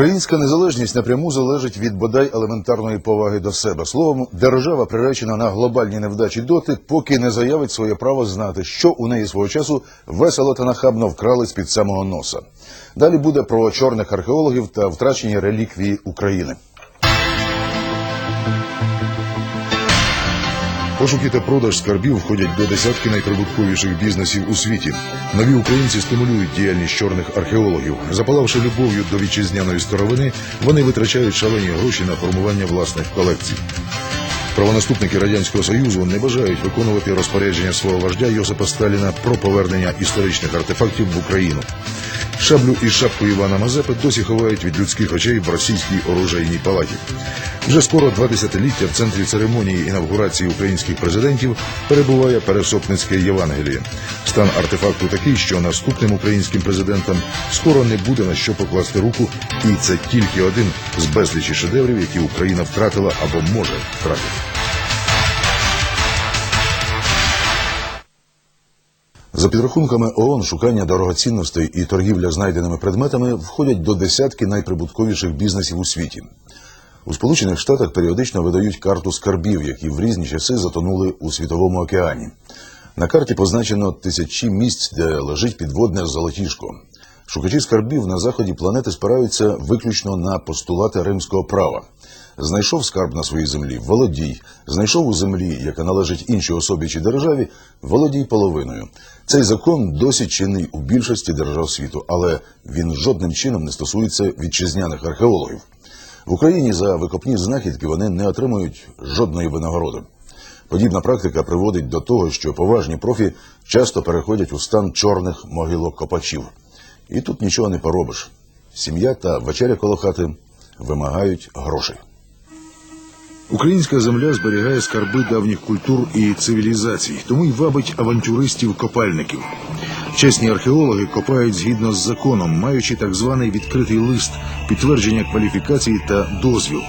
Українська незалежність напряму залежить від бодай елементарної поваги до себе. Словом, держава приречена на глобальні невдачі доти, поки не заявить своє право знати, що у неї свого часу весело та нахабно вкрали з під самого носа. Далі буде про чорних археологів та втрачені реліквії України. Пошуки та продаж скарбів входять до десятки найприбутковіших бізнесів у світі. Нові українці стимулюють діяльність чорних археологів. Запалавши любов'ю до вітчизняної старовини, вони витрачають шалені гроші на формування власних колекцій. Правонаступники радянського союзу не бажають виконувати розпорядження свого вождя Йосипа Сталіна про повернення історичних артефактів в Україну. Шаблю і шапку Івана Мазепи досі ховають від людських очей в російській оружейній палаті. Вже скоро два десятиліття в центрі церемонії інавгурації українських президентів перебуває Пересопницьке Євангеліє. Стан артефакту такий, що наступним українським президентам скоро не буде на що покласти руку, і це тільки один з безлічі шедеврів, які Україна втратила або може втратити. За підрахунками ООН, шукання дорогоцінностей і торгівля знайденими предметами входять до десятки найприбутковіших бізнесів у світі. У Сполучених Штатах періодично видають карту скарбів, які в різні часи затонули у світовому океані. На карті позначено тисячі місць, де лежить підводне золотішко. Шукачі скарбів на заході планети спираються виключно на постулати римського права. Знайшов скарб на своїй землі володій, знайшов у землі, яка належить іншій особі чи державі, володій половиною. Цей закон досі чинний у більшості держав світу, але він жодним чином не стосується вітчизняних археологів. В Україні за викопні знахідки вони не отримують жодної винагороди. Подібна практика приводить до того, що поважні профі часто переходять у стан чорних могилок копачів. І тут нічого не поробиш. Сім'я та вечеря коло хати вимагають грошей. Українська земля зберігає скарби давніх культур і цивілізацій, тому й вабить авантюристів-копальників. Чесні археологи копають згідно з законом, маючи так званий відкритий лист, підтвердження кваліфікації та дозвіл.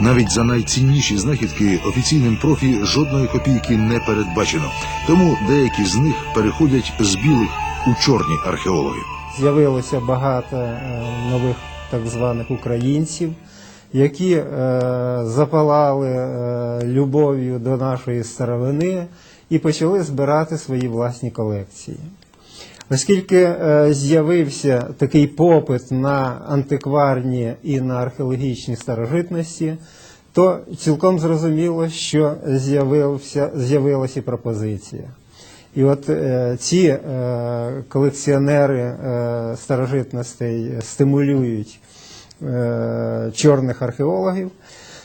Навіть за найцінніші знахідки офіційним профі жодної копійки не передбачено, тому деякі з них переходять з білих у чорні археологи. З'явилося багато е, нових так званих українців, які е, запалали е, любов'ю до нашої старовини і почали збирати свої власні колекції. Оскільки е, з'явився такий попит на антикварні і на археологічні старожитності, то цілком зрозуміло, що з'явилася пропозиція. І от е, ці е, колекціонери е, старожитностей стимулюють чорних археологів.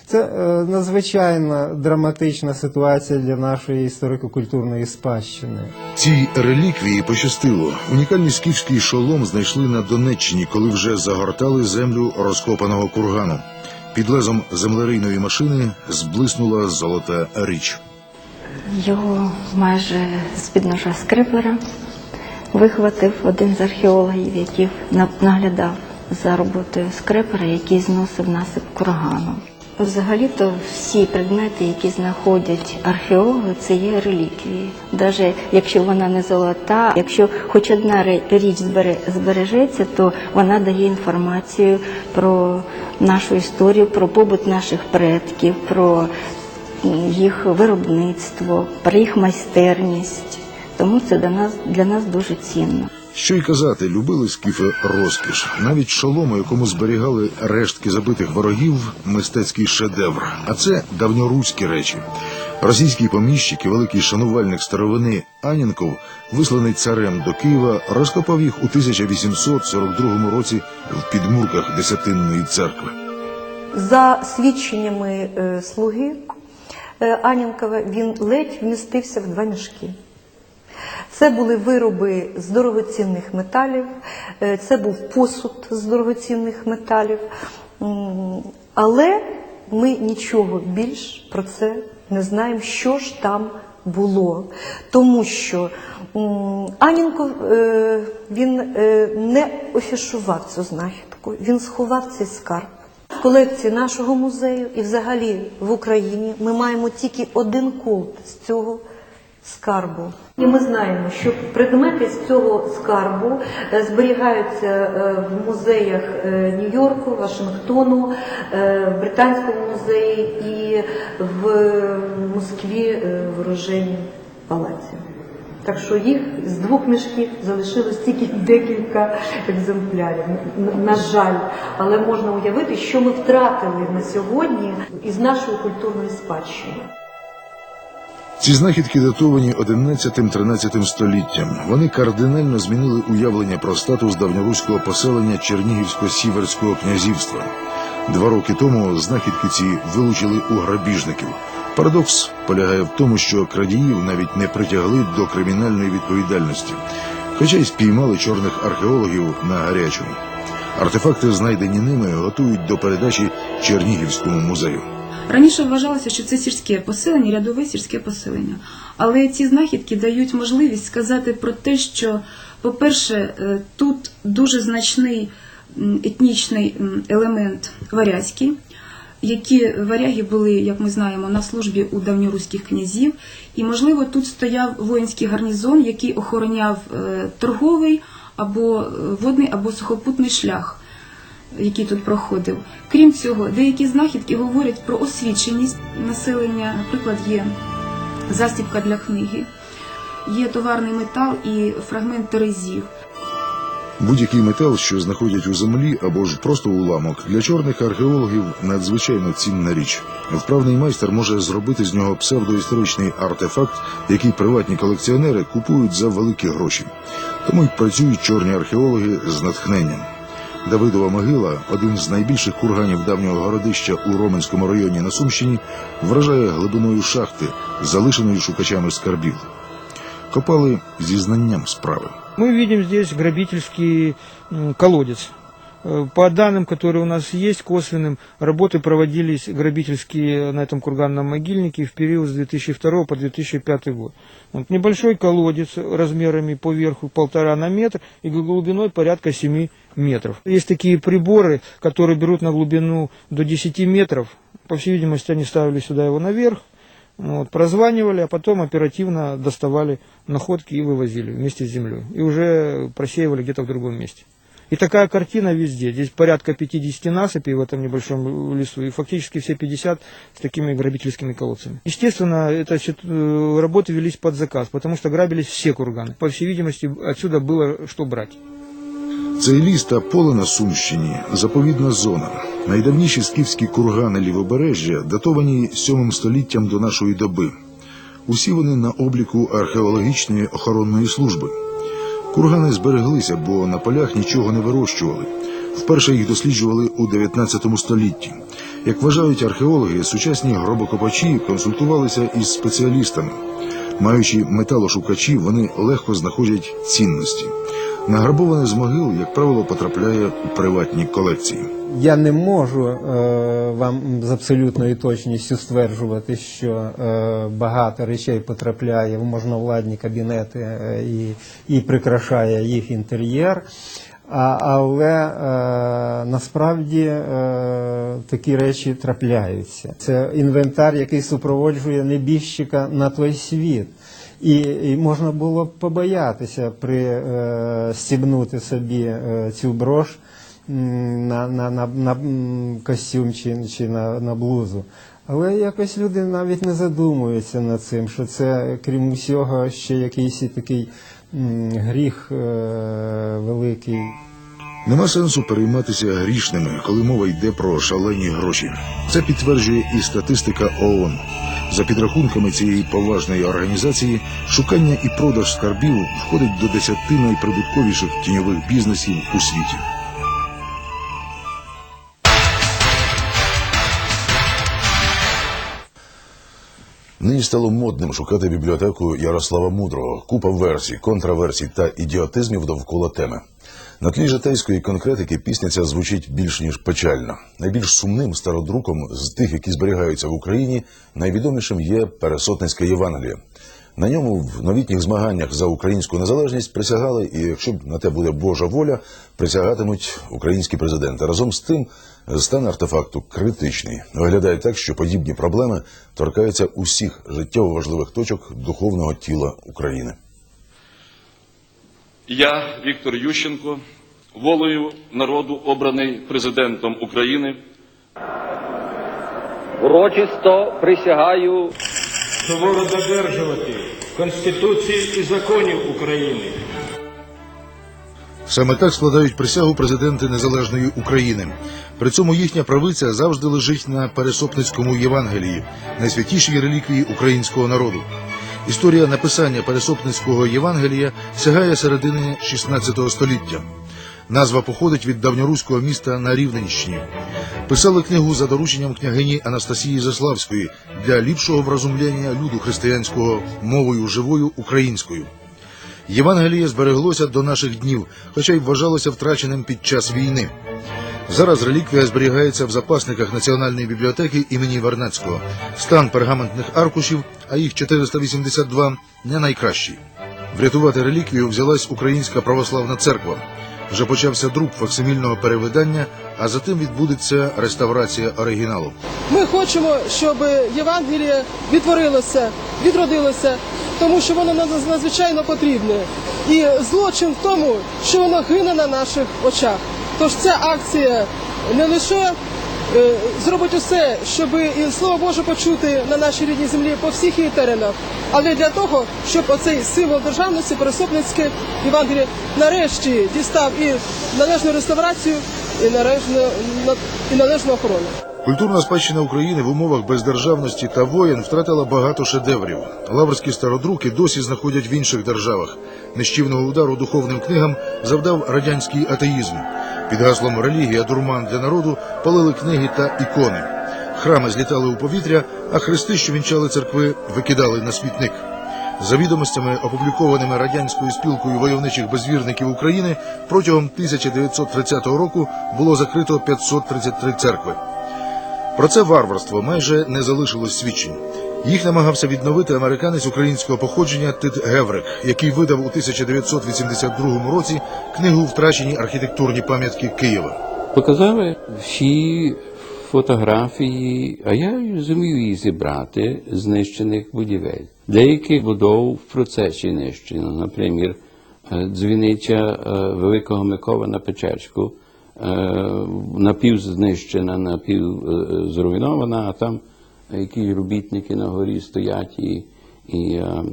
Це е, надзвичайно драматична ситуація для нашої історико-культурної спадщини. Цій реліквії пощастило. Унікальний скіфський шолом знайшли на Донеччині, коли вже загортали землю розкопаного кургану. Під лезом землерийної машини зблиснула золота річ. Його майже з під ножа скриплера вихватив один з археологів, який на- наглядав за роботою скрипера, який зносив насип кургану. Взагалі-то всі предмети, які знаходять археологи, це є реліквії. Навіть якщо вона не золота, якщо хоч одна річ збере- збережеться, то вона дає інформацію про нашу історію, про побут наших предків, про їх виробництво, про їх майстерність. Тому це для нас, для нас дуже цінно. Що й казати, любили скіфи розкіш. Навіть шолом, у якому зберігали рештки забитих ворогів, мистецький шедевр. А це давньоруські речі. Російський поміщик і великий шанувальник старовини Анінков, висланий царем до Києва, розкопав їх у 1842 році в підмурках Десятинної церкви. За свідченнями е, слуги е, Анінкова, він ледь вмістився в два мішки. Це були вироби з дорогоцінних металів, е, це був посуд з дорогоцінних металів. Але ми нічого більш про це не знаємо, що ж там було. Тому що м, Анінков е, він е, не офішував цю знахідку, він сховав цей скарб. В колекції нашого музею і взагалі в Україні ми маємо тільки один колт з цього скарбу. І ми знаємо, що предмети з цього скарбу е, зберігаються е, в музеях е, Нью-Йорку, Вашингтону, в Британському музеї і в Москві в оружейній палаці. Так що їх з двох мішків залишилось тільки декілька екземплярів. На жаль, але можна уявити, що ми втратили на сьогодні із нашої культурної спадщини. Ці знахідки датовані 11-13 століттям. Вони кардинально змінили уявлення про статус давньоруського поселення Чернігівсько-Сіверського князівства. Два роки тому знахідки ці вилучили у грабіжників. Парадокс полягає в тому, що крадіїв навіть не притягли до кримінальної відповідальності, хоча й спіймали чорних археологів на гарячому. Артефакти, знайдені ними, готують до передачі Чернігівському музею. Раніше вважалося, що це сільське поселення, рядове сільське поселення. Але ці знахідки дають можливість сказати про те, що, по-перше, е, тут дуже значний етнічний елемент варязький, які варяги були, як ми знаємо, на службі у давньоруських князів, і, можливо, тут стояв воїнський гарнізон, який охороняв е, торговий або е, водний, або сухопутний шлях який тут проходив. Крім цього, деякі знахідки говорять про освіченість населення. Наприклад, є застібка для книги, є товарний метал і фрагмент терезів. Будь-який метал, що знаходять у землі або ж просто уламок, для чорних археологів надзвичайно цінна річ. Вправний майстер може зробити з нього псевдоісторичний артефакт, який приватні колекціонери купують за великі гроші. Тому й працюють чорні археологи з натхненням. Давидова могила, один з найбільших курганів давнього городища у Роменському районі на Сумщині, вражає глибиною шахти, залишеної шукачами скарбів. Копали зі знанням справи. Ми бачимо здесь грабительський м, колодец. Э, По данным, которые у нас есть, косвенным, работы проводились грабительские на этом курганном могильнике в период с 2002 по 2005 год. Вот небольшой колодец размерами по верху полтора на метр и глубиной порядка 7 метров. Есть такие приборы, которые берут на глубину до 10 метров. По всей видимости, они ставили сюда его наверх, вот, прозванивали, а потом оперативно доставали находки и вывозили вместе с землей. И уже просеивали где-то в другом месте. И такая картина везде. Здесь порядка 50 насыпей в этом небольшом лесу, и фактически все 50 с такими грабительскими колодцами. Естественно, это всё, э, работы велись под заказ, потому что грабились все курганы. По всей видимости, отсюда было что брать. Цей ліс та поле на Сумщині заповідна зона. Найдавніші скіфські кургани лівобережжя датовані 7 століттям до нашої доби. Усі вони на обліку археологічної охоронної служби. Кургани збереглися, бо на полях нічого не вирощували. Вперше їх досліджували у 19 столітті. Як вважають археологи, сучасні гробокопачі консультувалися із спеціалістами. Маючи металошукачі, вони легко знаходять цінності. Награбоване з могил, як правило, потрапляє у приватні колекції. Я не можу е, вам з абсолютною точністю стверджувати, що е, багато речей потрапляє в можновладні кабінети е, і, і прикрашає їх інтер'єр. А, але е, насправді е, такі речі трапляються. Це інвентар, який супроводжує небіжчика на той світ. І, і можна було б побоятися при е, собі е, цю брош на, на, на, на костюм чи, чи на, на блузу. Але якось люди навіть не задумуються над цим, що це, крім усього, ще якийсь такий гріх е, великий. Нема сенсу перейматися грішними, коли мова йде про шалені гроші. Це підтверджує і статистика ООН. За підрахунками цієї поважної організації, шукання і продаж скарбів входить до десяти найприбутковіших тіньових бізнесів у світі. Нині стало модним шукати бібліотеку Ярослава Мудрого, купа версій, контраверсій та ідіотизмів довкола теми. На тлі житейської конкретики пісня ця звучить більш ніж печально. Найбільш сумним стародруком з тих, які зберігаються в Україні, найвідомішим є Пересотницьке Євангеліє. На ньому в новітніх змаганнях за українську незалежність присягали, і якщо б на те буде Божа воля, присягатимуть українські президенти. Разом з тим, стан артефакту критичний. Виглядає так, що подібні проблеми торкаються усіх життєво важливих точок духовного тіла України. Я, Віктор Ющенко, волею народу обраний президентом України. Урочисто присягаю Суворо додержувати Конституції і законів України. Саме так складають присягу президенти незалежної України. При цьому їхня правиця завжди лежить на Пересопницькому Євангелії, найсвятішій реліквії українського народу. Історія написання Пересопницького Євангелія сягає середини XVI століття. Назва походить від давньоруського міста на Рівненщині. Писали книгу за дорученням княгині Анастасії Заславської для ліпшого вразумляння люду християнського мовою живою українською. Євангеліє збереглося до наших днів, хоча й вважалося втраченим під час війни. Зараз реліквія зберігається в запасниках Національної бібліотеки імені Вернацького. Стан пергаментних аркушів, а їх 482, не найкращий. Врятувати реліквію взялась Українська православна церква. Вже почався друк факсимільного перевидання, а затим відбудеться реставрація оригіналу. Ми хочемо, щоб Євангеліє відтворилося, відродилося, тому що воно надзвичайно потрібне. І злочин в тому, що воно гине на наших очах. Тож ця акція не лише зробить усе, щоб і слово Боже почути на нашій рідній землі по всіх її теренах, але для того, щоб оцей символ державності, пересопницьке Євангеліє, нарешті дістав і належну реставрацію, і належну, і належну охорону. Культурна спадщина України в умовах бездержавності та воєн втратила багато шедеврів. Лаврські стародруки досі знаходять в інших державах. Нищівного удару духовним книгам завдав радянський атеїзм. Під гаслом релігія дурман для народу палили книги та ікони. Храми злітали у повітря, а хрести, що вінчали церкви, викидали на смітник. За відомостями, опублікованими радянською спілкою войовничих безвірників України, протягом 1930 року було закрито 533 церкви. Про це варварство майже не залишилось свідчень. Їх намагався відновити американець українського походження Тит Геврик, який видав у 1982 році книгу Втрачені архітектурні пам'ятки Києва. Показали всі фотографії, а я зумів їх зібрати знищених будівель. Деяких будов в процесі нищено, наприклад, е, дзвіниця е, Великого Микола на Печерську, е, напівзнищена, напівзруйнована, а там якісь робітники на горі стоять і, і е,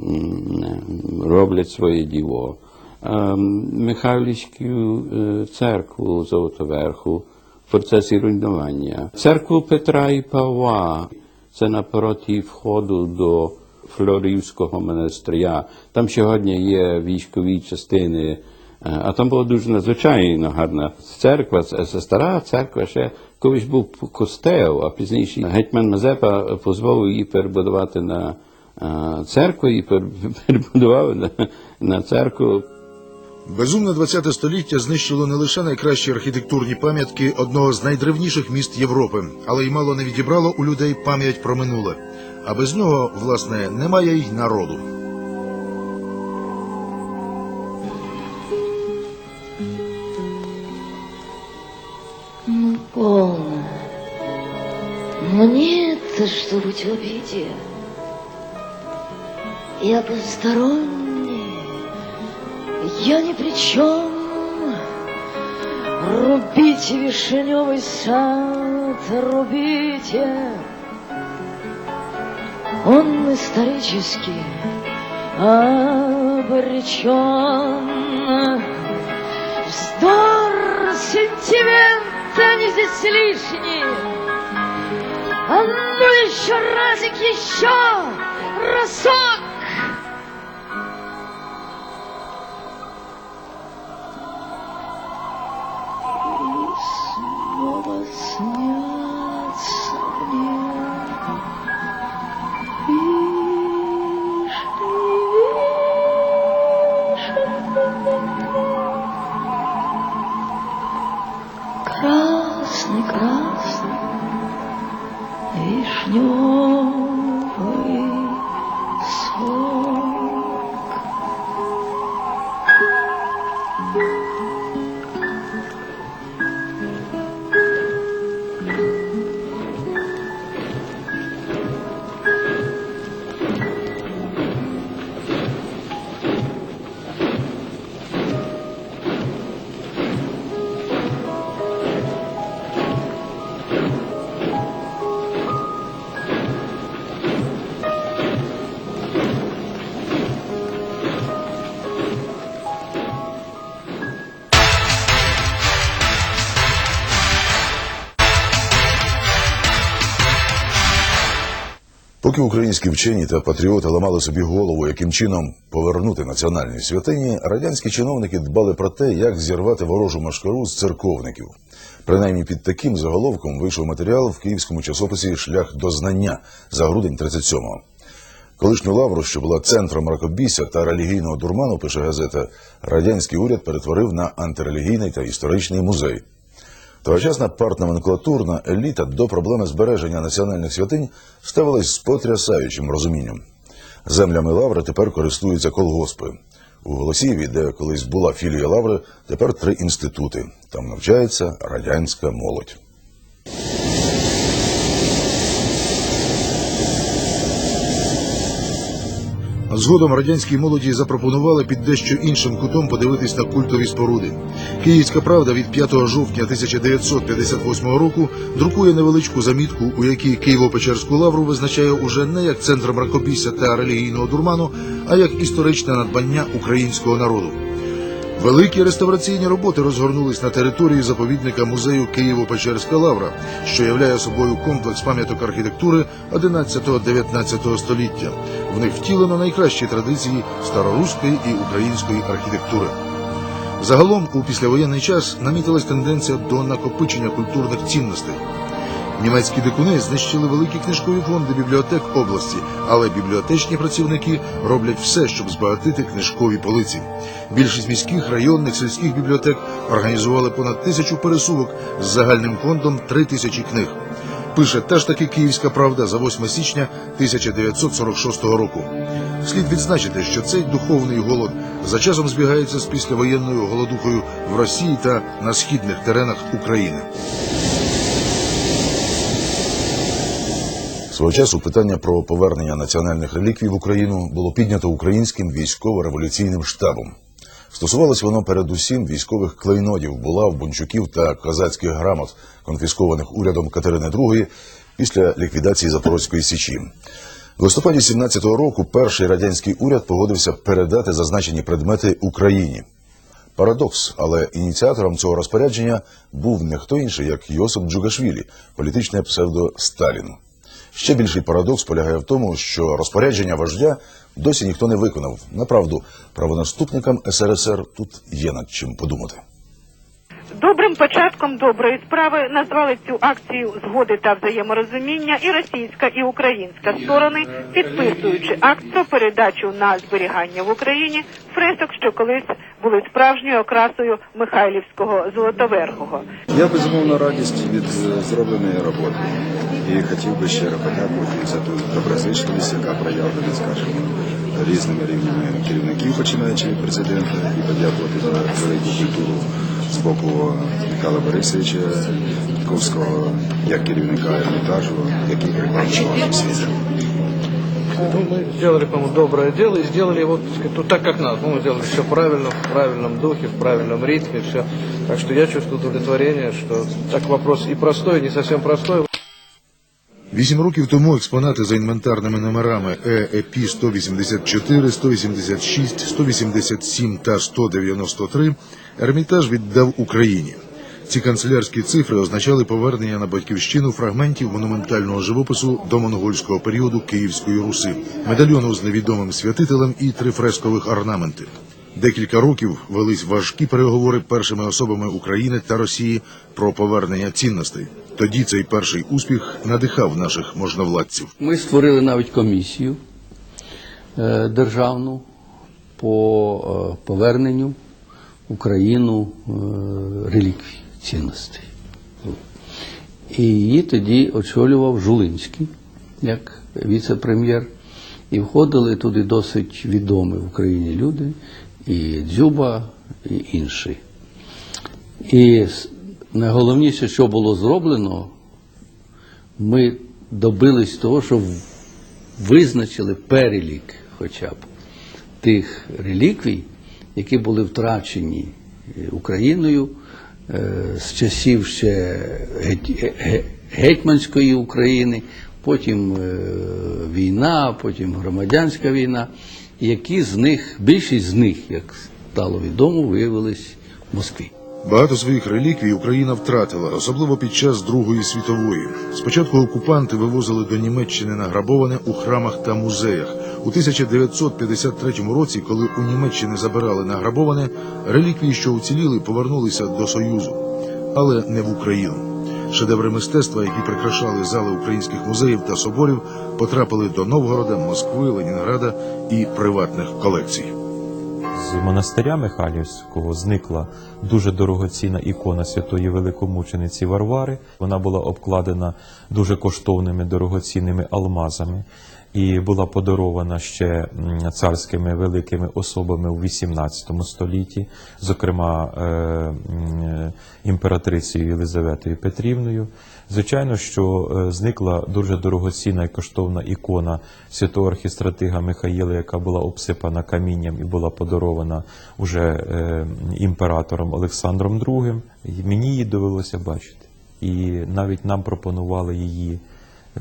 роблять своє діло. Е, Михайлівську е, церкву Золотоверху в процесі руйнування. Церкву Петра і Павла, це напроти входу до Флорівського монастиря. Там сьогодні є військові частини, а там була дуже надзвичайно гарна церква. Це це стара церква, ще колись був костел, а пізніше гетьман Мазепа дозволив її перебудувати на церкву і пер- перебудував на, на церкву Безумне ХХ століття знищило не лише найкращі архітектурні пам'ятки одного з найдревніших міст Європи, але й мало не відібрало у людей пам'ять про минуле. А без нього, власне, немає й народу. Мне-то что быть в обиде? Я посторонний, я ни при чем. Рубите вишневый сад, рубите. Он исторически обречен. Вздор, сентимент, они здесь лишние. А ну еще разик, еще разок. И снова снятся мне вишни. Красный, красный, 有 Поки українські вчені та патріоти ламали собі голову, яким чином повернути національні святині, радянські чиновники дбали про те, як зірвати ворожу машкару з церковників. Принаймні під таким заголовком вийшов матеріал в київському часописі Шлях до знання за грудень 37-го. Колишню лавру, що була центром мракобісся та релігійного дурману, пише газета, радянський уряд перетворив на антирелігійний та історичний музей. Тогочасна партноменклатурна еліта до проблеми збереження національних святинь ставилась з потрясаючим розумінням. Землями лаври тепер користуються колгоспи. У Голосіїві, де колись була філія лаври, тепер три інститути. Там навчається радянська молодь. Згодом радянській молоді запропонували під дещо іншим кутом подивитись на культові споруди. Київська правда від 5 жовтня 1958 року друкує невеличку замітку, у якій Києво-Печерську лавру визначає уже не як центр мракобісся та релігійного дурману, а як історичне надбання українського народу. Великі реставраційні роботи розгорнулись на території заповідника музею Києво-Печерська лавра, що являє собою комплекс пам'яток архітектури 11-19 століття. В них втілено найкращі традиції староруської і української архітектури. Загалом у післявоєнний час намітилась тенденція до накопичення культурних цінностей. Німецькі дикуни знищили великі книжкові фонди бібліотек області, але бібліотечні працівники роблять все, щоб збагатити книжкові полиці. Більшість міських, районних, сільських бібліотек організували понад тисячу пересувок з загальним фондом три тисячі книг. Пише та ж таки Київська правда за 8 січня 1946 року. Слід відзначити, що цей духовний голод за часом збігається з післявоєнною голодухою в Росії та на східних теренах України. Свого часу питання про повернення національних реліквій в Україну було піднято українським військово-революційним штабом. Стосувалось воно передусім військових клейнодів, булав, бунчуків та козацьких грамот, конфіскованих урядом Катерини II після ліквідації Запорозької січі. В листопаді 17-го року перший радянський уряд погодився передати зазначені предмети Україні. Парадокс, але ініціатором цього розпорядження був не хто інший, як Йосип Джугашвілі, політичне псевдо Сталін. Ще більший парадокс полягає в тому, що розпорядження вождя досі ніхто не виконав. Направду, правонаступникам СРСР тут є над чим подумати. Добрим початком доброї справи назвали цю акцію згоди та взаєморозуміння і російська, і українська сторони, підписуючи акт про передачу на зберігання в Україні фресок, що колись були справжньою окрасою Михайлівського золотоверхого. Я безумовно радість від е, зробленої роботи і хотів би щиро подякувати за ту доброзичливість, яка проявлена, скажімо, різними рівнями керівників, починаючи від президента, і подякувати за велику культуру боку Михайла Борисовича Ковського, як керівника Ермітажу, який нашим світом. Ну, мы сделали, по-моему, доброе дело и сделали его так, сказать, ну, так, как надо. Ну, мы сделали все правильно, в правильном духе, в правильном ритме, все. Так что я чувствую удовлетворение, что так вопрос и простой, и не совсем простой. Вісім років тому експонати за інвентарними номерами Е, ЕПІ 184, 186, 187 та 193 Ермітаж віддав Україні. Ці канцелярські цифри означали повернення на батьківщину фрагментів монументального живопису до монгольського періоду Київської Руси, медальйону з невідомим святителем і три фрескових орнаменти. Декілька років велись важкі переговори першими особами України та Росії про повернення цінностей. Тоді цей перший успіх надихав наших можновладців. Ми створили навіть комісію е, державну по е, поверненню Україну е, реліквій цінностей. І її тоді очолював Жулинський як віце-прем'єр. І входили туди досить відомі в Україні люди, і Дзюба, і інші. І найголовніше, що було зроблено, ми добились того, що визначили перелік хоча б тих реліквій, які були втрачені е, Україною е, з часів ще ге- гетьманської України, потім е, війна, потім громадянська війна, які з них, більшість з них, як стало відомо, виявились в Москві. Багато своїх реліквій Україна втратила, особливо під час Другої світової. Спочатку окупанти вивозили до Німеччини награбоване у храмах та музеях. У 1953 році, коли у Німеччини забирали награбоване, реліквії, що уціліли, повернулися до Союзу, але не в Україну. Шедеври мистецтва, які прикрашали зали українських музеїв та соборів, потрапили до Новгорода, Москви, Ленінграда і приватних колекцій. З монастиря Михайлівського зникла дуже дорогоцінна ікона святої великомучениці Варвари. Вона була обкладена дуже коштовними дорогоцінними алмазами і була подарована ще царськими великими особами у XVIII столітті, зокрема е, імператрицею Єлизаветою Петрівною. Звичайно, що е, зникла дуже дорогоцінна і коштовна ікона святого архістратига Михаїла, яка була обсипана камінням і була подарована уже е, імператором Олександром II. Мені її довелося бачити. І навіть нам пропонували її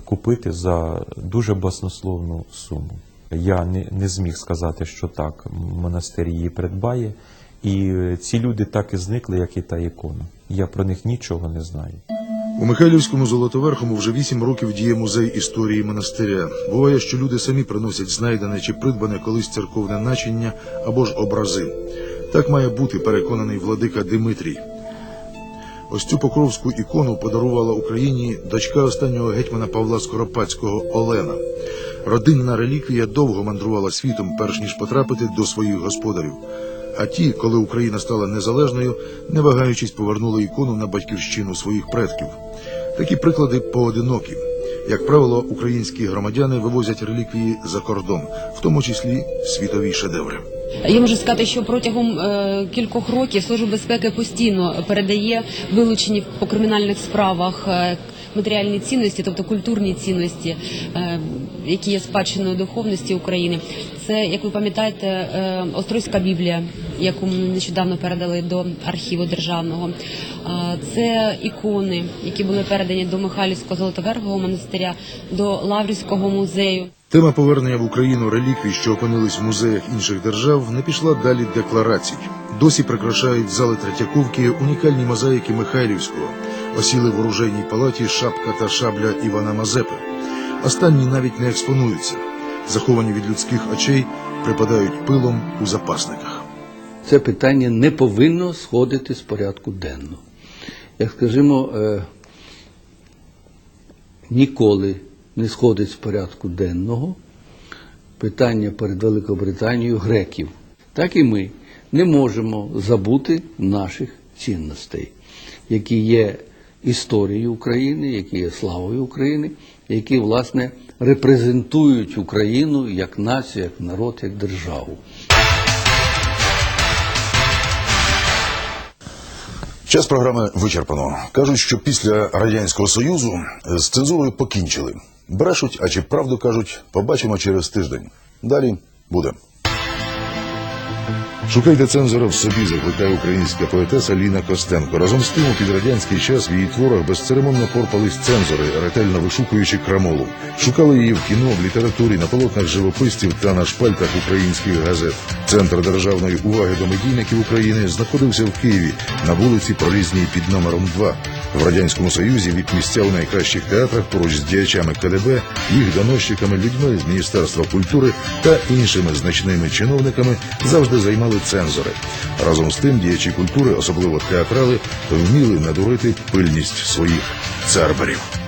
купити за дуже баснословну суму. Я не, не зміг сказати, що так, монастир її придбає. І ці люди так і зникли, як і та ікона. Я про них нічого не знаю. У Михайлівському Золотоверхому вже вісім років діє музей історії монастиря. Буває, що люди самі приносять знайдене чи придбане колись церковне начиння або ж образи. Так має бути переконаний владика Димитрій. Ось цю покровську ікону подарувала Україні дочка останнього гетьмана Павла Скоропадського Олена. Родинна реліквія довго мандрувала світом, перш ніж потрапити до своїх господарів. А ті, коли Україна стала незалежною, не вагаючись, повернули ікону на батьківщину своїх предків. Такі приклади поодинокі. Як правило, українські громадяни вивозять реліквії за кордон, в тому числі світові шедеври. Я можу сказати, що протягом е, кількох років Служба безпеки постійно передає вилучені по кримінальних справах е, матеріальні цінності, тобто культурні цінності, е, які є спадщиною духовності України. Це, як ви пам'ятаєте, Острозька Біблія, яку ми нещодавно передали до архіву державного. Це ікони, які були передані до Михайлівського Золотоверхового монастиря, до Лаврівського музею. Тема повернення в Україну реліквій, що опинились в музеях інших держав, не пішла далі декларацій. Досі прикрашають зали Третьяковки унікальні мозаїки Михайлівського, осіли в оружейній палаті шапка та шабля Івана Мазепи. Останні навіть не експонуються, заховані від людських очей, припадають пилом у запасниках. Це питання не повинно сходити з порядку денного. Як скажімо, е, ніколи не сходить з порядку денного питання перед Великобританією греків. Так і ми не можемо забути наших цінностей, які є історією України, які є славою України, які, власне, репрезентують Україну як націю, як народ, як державу. Час програми вичерпано. Кажуть, що після радянського союзу з цензурою покінчили. Брешуть, а чи правду кажуть, побачимо через тиждень. Далі буде. Шукайте цензора в собі, закликає українська поетеса Ліна Костенко. Разом з тим, у підрадянський час в її творах безцеремонно порпались цензори, ретельно вишукуючи крамолу. Шукали її в кіно, в літературі, на полотнах живописців та на шпальтах українських газет. Центр державної уваги до медійників України знаходився в Києві на вулиці Пролізній під номером 2. В радянському союзі від місця у найкращих театрах поруч з діячами КДБ, їх доносчиками, людьми з міністерства культури та іншими значними чиновниками завжди займали цензори. Разом з тим діячі культури, особливо театрали, вміли надурити пильність своїх церберів.